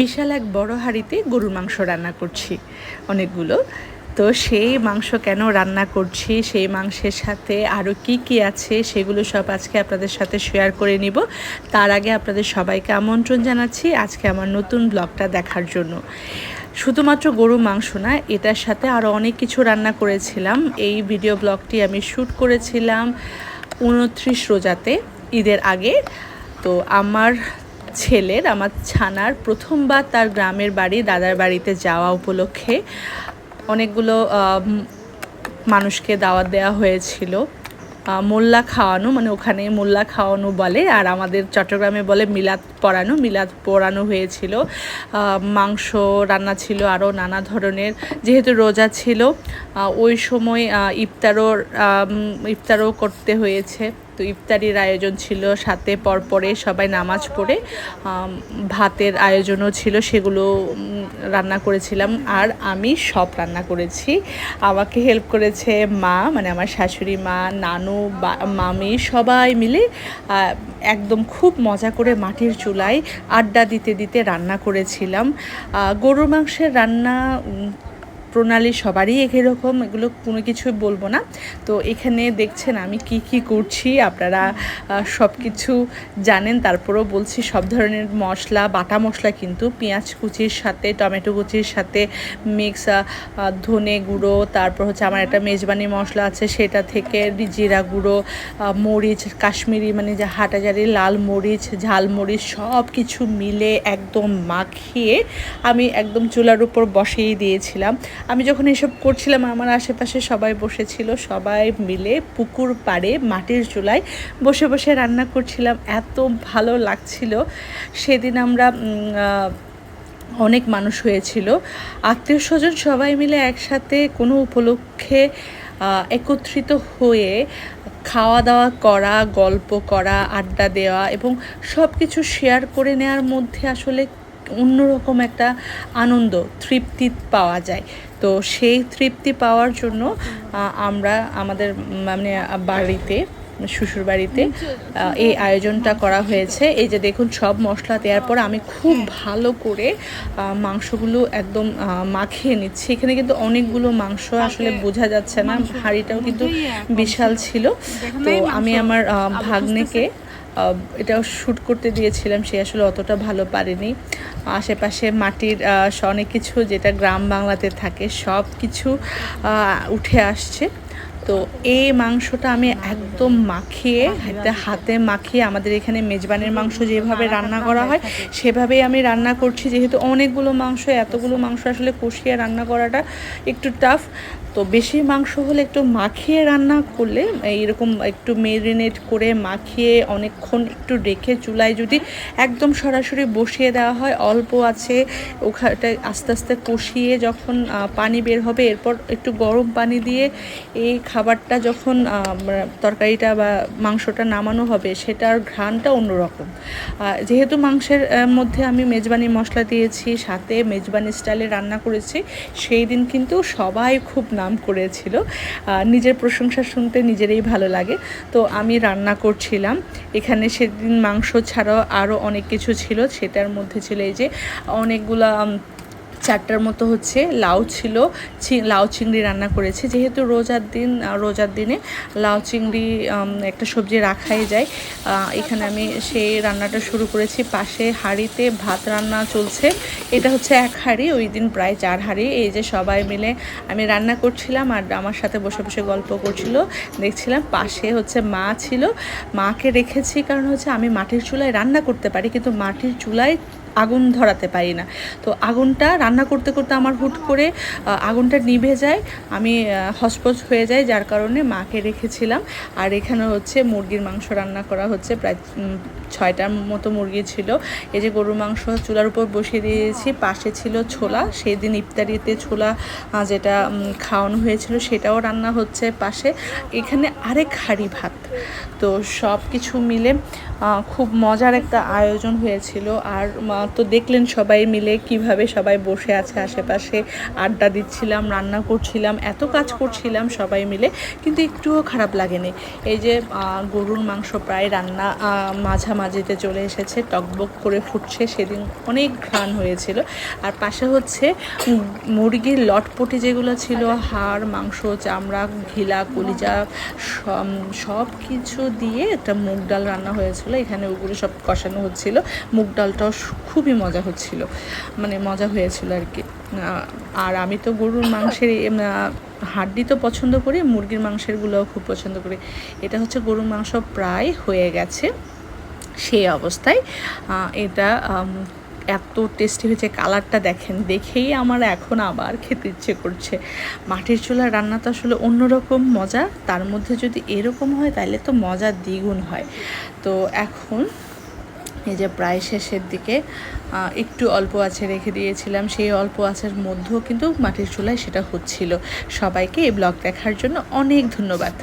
বিশাল এক বড় হাঁড়িতে গরুর মাংস রান্না করছি, অনেকগুলো। তো সেই মাংস কেন রান্না করছি, সেই মাংসের সাথে আরও কি কি আছে সেগুলো সব আজকে আপনাদের সাথে শেয়ার করে নিব। তার আগে আপনাদের সবাইকে আমন্ত্রণ জানাচ্ছি আজকে আমার নতুন ব্লগটা দেখার জন্য। শুধুমাত্র গরু মাংস না, এটার সাথে আরও অনেক কিছু রান্না করেছিলাম। এই ভিডিও ব্লগটি আমি শ্যুট করেছিলাম উনত্রিশ রোজাতে, ঈদের আগে। তো আমার ছেলের, আমার ছানার প্রথমবার তার গ্রামের বাড়ি, দাদার বাড়িতে যাওয়া উপলক্ষে অনেকগুলো মানুষকে দাওয়াত দেওয়া হয়েছিল। মোল্লা খাওয়ানো মানে ওখানে মোল্লা খাওয়ানো বলে, আর আমাদের চট্টগ্রামে বলে মিলাদ পড়ানো মিলাদ পড়ানো হয়েছিল। মাংস রান্না ছিল আরও নানা ধরনের, যেহেতু রোজা ছিল ওই সময় ইফতারও ইফতারও করতে হয়েছে। ইফতারির আয়োজন ছিল, সাথে পরপরে সবাই নামাজ পড়ে ভাতের আয়োজনও ছিল, সেগুলো রান্না করেছিলাম আর আমি সব রান্না করেছি। আমাকে হেল্প করেছে মা মানে আমার শাশুড়ি মা, নানু মামি, সবাই মিলে একদম খুব মজা করে মাটির চুলায় আড্ডা দিতে দিতে রান্না করেছিলাম। গরুর মাংসের রান্না প্রণালী সবারই একই রকম, এগুলো কোনো কিছু বলব না। তো এখানে দেখছেন আমি কি কি করছি, আপনারা সব কিছু জানেন, তারপরেও বলছি সব ধরনের মশলা, বাটা মশলা কিন্তু, পেঁয়াজ কুচির সাথে, টমেটো কুচির সাথে মিক্স ধনে গুঁড়ো, তারপর হচ্ছে আমার একটা মেজবানি মশলা আছে, সেটা থেকে জিরা গুঁড়ো মরিচ, কাশ্মীরি মানে যে হাটাজারি, লাল মরিচ, ঝাল মরিচ সব কিছু মিলে একদম মাখিয়ে আমি একদম চুলার উপর বসিয়ে দিয়েছিলাম। আমি যখন এসব করছিলাম, আমার আশেপাশে সবাই বসেছিল। সবাই মিলে পুকুর পাড়ে, মাটির চুলায় বসে বসে রান্না করছিলাম। এত ভালো লাগছিল। সেদিন আমরা অনেক মানুষ হয়েছিল। আত্মীয় স্বজন সবাই মিলে একসাথে কোনো উপলক্ষে একত্রিত হয়ে খাওয়া দাওয়া করা, গল্প করা, আড্ডা দেওয়া এবং সব কিছু শেয়ার করে নেওয়ার মধ্যে আসলে অন্যরকম একটা আনন্দ, তৃপ্তি পাওয়া যায়। তো সেই তৃপ্তি পাওয়ার জন্য আমরা আমাদের মানে বাড়িতে শ্বশুর বাড়িতে এই আয়োজনটা করা হয়েছে। এই যে দেখুন সব মশলা দেওয়ার পর আমি খুব ভালো করে মাংসগুলো একদম মাখিয়ে নিচ্ছি। এখানে কিন্তু অনেকগুলো মাংস আসলে বোঝা যাচ্ছে না। হাঁড়িটাও কিন্তু বিশাল ছিল। তো আমি আমার ভাগ্নেকে এটাও শ্যুট করতে দিয়েছিলাম, সে আসলে অতটা ভালো পারেনি। আশেপাশে মাটির অনেক কিছু যেটা গ্রাম বাংলাতে থাকে সব কিছু উঠে আসছে। তো এই মাংসটা আমি একদম মাখিয়ে, হাতে মাখিয়ে আমাদের এখানে মেজবানের মাংস যেভাবে রান্না করা হয়, সেভাবেই আমি রান্না করছি। যেহেতু অনেকগুলো মাংস, এতগুলো মাংস আসলে কষিয়ে রান্না করাটা একটু টাফ তো বেশি মাংস হলে একটু মাখিয়ে রান্না করলে, এইরকম একটু মেরিনেট করে মাখিয়ে অনেকক্ষণ একটু রেখে চুলায় যদি একদম সরাসরি বসিয়ে দেওয়া হয়, অল্প আছে, ওখানটা আস্তে আস্তে কষিয়ে যখন পানি বের হবে, এরপর একটু গরম পানি দিয়ে এই খাবারটা যখন তরকারিটা বা মাংসটা নামানো হবে, সেটার ঘ্রাণটা অন্যরকম। যেহেতু মাংসের মধ্যে আমি মেজবানি মশলা দিয়েছি, সাথে মেজবানি স্টাইলে রান্না করেছি, সেই দিন কিন্তু সবাই খুব নাম করেছিল। নিজের প্রশংসা শুনতে নিজেরই ভালো লাগে। তো আমি রান্না করছিলাম। এখানে সেদিন মাংস ছাড়াও আরও অনেক কিছু ছিল। সেটার মধ্যে ছিল এই যে অনেকগুলা চারটার মতো হচ্ছে লাউ ছিল লাউ চিংড়ি রান্না করেছি। যেহেতু রোজার দিন রোজার দিনে লাউ চিংড়ি একটা সবজি রাখাই যায় এখানে আমি সেই রান্নাটা শুরু করেছি। পাশে হাঁড়িতে ভাত রান্না চলছে। এটা হচ্ছে এক হাঁড়ি, ওই দিন প্রায় চার হাঁড়ি। এই যে সবাই মিলে আমি রান্না করছিলাম আর আমার সাথে বসে বসে গল্প করছিল। দেখছিলাম পাশে হচ্ছে মা ছিল। মাকে রেখেছি, কারণ হচ্ছে আমি মাটির চুলায় রান্না করতে পারি, কিন্তু মাটির চুলায় আগুন ধরাতে পারি না। তো আগুনটা রান্না করতে করতে আমার হুট করে আগুনটা নিভে যায় আমি হসপস হয়ে যায় যার কারণে মাকে রেখেছিলাম। আর এখানে হচ্ছে মুরগির মাংস রান্না করা হচ্ছে প্রায় ছয়টার মতো মুরগি ছিল। এই যে গরুর মাংস চুলার উপর বসিয়ে দিয়েছি পাশে ছিল ছোলা। সেই দিন ইফতারিতে ছোলা যেটা খাওয়ানো হয়েছিল সেটাও রান্না হচ্ছে পাশে। এখানে আরেক হাঁড়ি ভাত। তো সব কিছু মিলে খুব মজার একটা আয়োজন হয়েছিল। আর আহ, তো দেখলেন সবাই মিলে কীভাবে সবাই বসে আছে আশেপাশে, আড্ডা দিচ্ছিলাম, রান্না করছিলাম, এত কাজ করছিলাম সবাই মিলে, কিন্তু একটুও খারাপ লাগেনি। এই যে গরুর মাংস প্রায় রান্না মাঝামাঝিতে চলে এসেছে, টকবক করে ফুটছে, সেদিন অনেক ঘ্রাণ হয়েছিল। আর পাশে হচ্ছে মুরগির লটপটি যেগুলো ছিল, হাড়, মাংস, চামড়া, ঘিলা, কলিজা সব কিছু দিয়ে একটা মুগ ডাল রান্না হয়েছিল। এখানে ওগুলো সব কষানো হচ্ছিল। মুগ ডালটাও খুবই মজা হচ্ছিল। মানে মজা হয়েছিল আর কি। আর আমি তো গরুর মাংসের হাড্ডি তো পছন্দ করি, মুরগির মাংসেরগুলোও খুব পছন্দ করি। এটা হচ্ছে গরুর মাংস প্রায় হয়ে গেছে সেই অবস্থায়। এটা এত টেস্টি হয়েছে, কালারটা দেখেন, দেখেই আমার এখন আবার খেতে ইচ্ছে করছে। মাটির চুলার রান্না তো আসলে অন্যরকম মজা, তার মধ্যে যদি এরকম হয় তাহলে তো মজা দ্বিগুণ হয়। তো এখন এই যে প্রায় শেষের দিকে একটু অল্প আছে রেখে দিয়েছিলাম, সেই অল্প আছের মধ্যেও কিন্তু মাটির চুলায় সেটা হচ্ছিল। সবাইকে এই ব্লগ দেখার জন্য অনেক ধন্যবাদ।